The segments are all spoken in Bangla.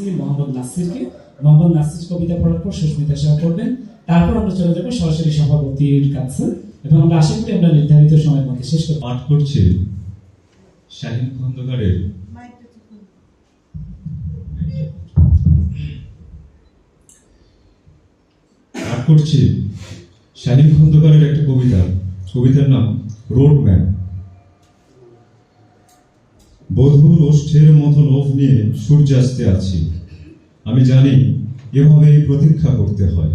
করতেছি মোহাম্মদ নাসিরকে। মোহাম্মদ নাসির কবিতা পড়ার পর সুস্মিতা শাহ পড়বেন তারপর আমরা চলে যাব সরাসরি সভাপতির কাছে। এবং আমরা আশা করি আমরা নির্ধারিত সময়ের মধ্যে শেষ করব। পাঠ করছে শাহিন খন্দকারের। পাঠ করছে শাহিন খন্দকারের একটা কবিতা। কবিতার নাম রোড ম্যাপ বধুর ওষ্ঠের মতো লোভ নিয়ে সূর্যাস্তে আছি। আমি জানি এভাবেই প্রতীক্ষা করতে হয়।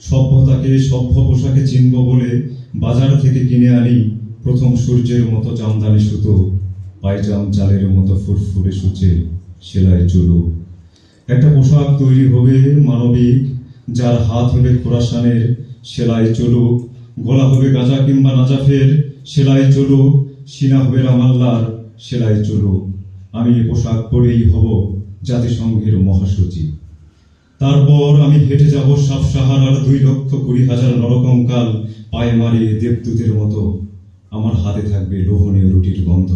সভ্যতাকে সভ্য পোশাকে চিনব বলে বাজার থেকে কিনে আনি প্রথম সূর্যের মতো জামদানি সুতো, পায়জাম চালের মতো ফুরফুরে সূচে সেলাই চুলো। একটা পোশাক তৈরি হবে মানবিক, যার হাত হবে খোরাসানের সেলাই চলুক গলা হবে গাজা কিংবা নাজাফের সেলাই চলুক সিনা হবে রামাল্লার সেলাই চলুক। আমি পোশাক পরেই হব জাতিসংঘের মহাসচিব। তারপর আমি হেঁটে যাব সাপ সাহারার দুই লক্ষ কুড়ি হাজার নরকঙ্কাল পায়ে মারিয়ে দেবদূতের মতো। আমার হাতে থাকবে লোভনীয় রুটির গন্ধ।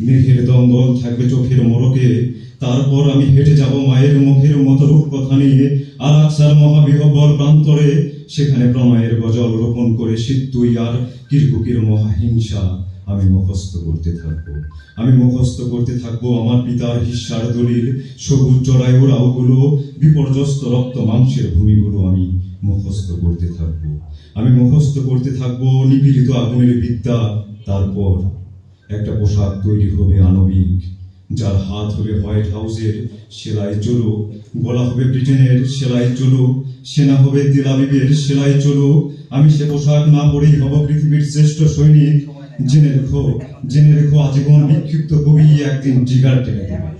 মেঘের দঙ্গল থাকবে চোখের মোড়কে। তারপর আমি হেঁটে যাব মায়ের মুখের মতো রূপকথা নিয়ে। আর আকসার মহাবিহবল প্রান্তরে সেখানে প্রণয়ের গজল রোপণ করে সিদ্ধুই আর কিরকুকির মহাহিংসা। আমি মুখস্থ করতে থাকব। আমি মুখস্থ করতে থাকব আমার পিতার হিস্সার দলিল। সবুজ জরায়ুর আউগুলো বিপর্যস্ত রক্ত মাংসের ভূমিগুলো আমি মুখস্থ করতে থাকব। আমি মুখস্থ করতে থাকব নিপীড়িত আগুনের বিদ্যা। তারপর একটা পোশাক তৈরি হবে আণবিক। যার হাত হবে হোয়াইট হাউসের, সেলাই চলো গলা হবে ব্রিটেনের, সেলাই চলো সেনা হবে তেলাবিবের সেলাই চলো আমি সে পোশাক না পরেই হব পৃথিবীর শ্রেষ্ঠ সৈনিক। জেনে রেখো জেনে রেখো, আজীবন বিক্ষিপ্ত কবি একদিন জিগার টেনে দেবে।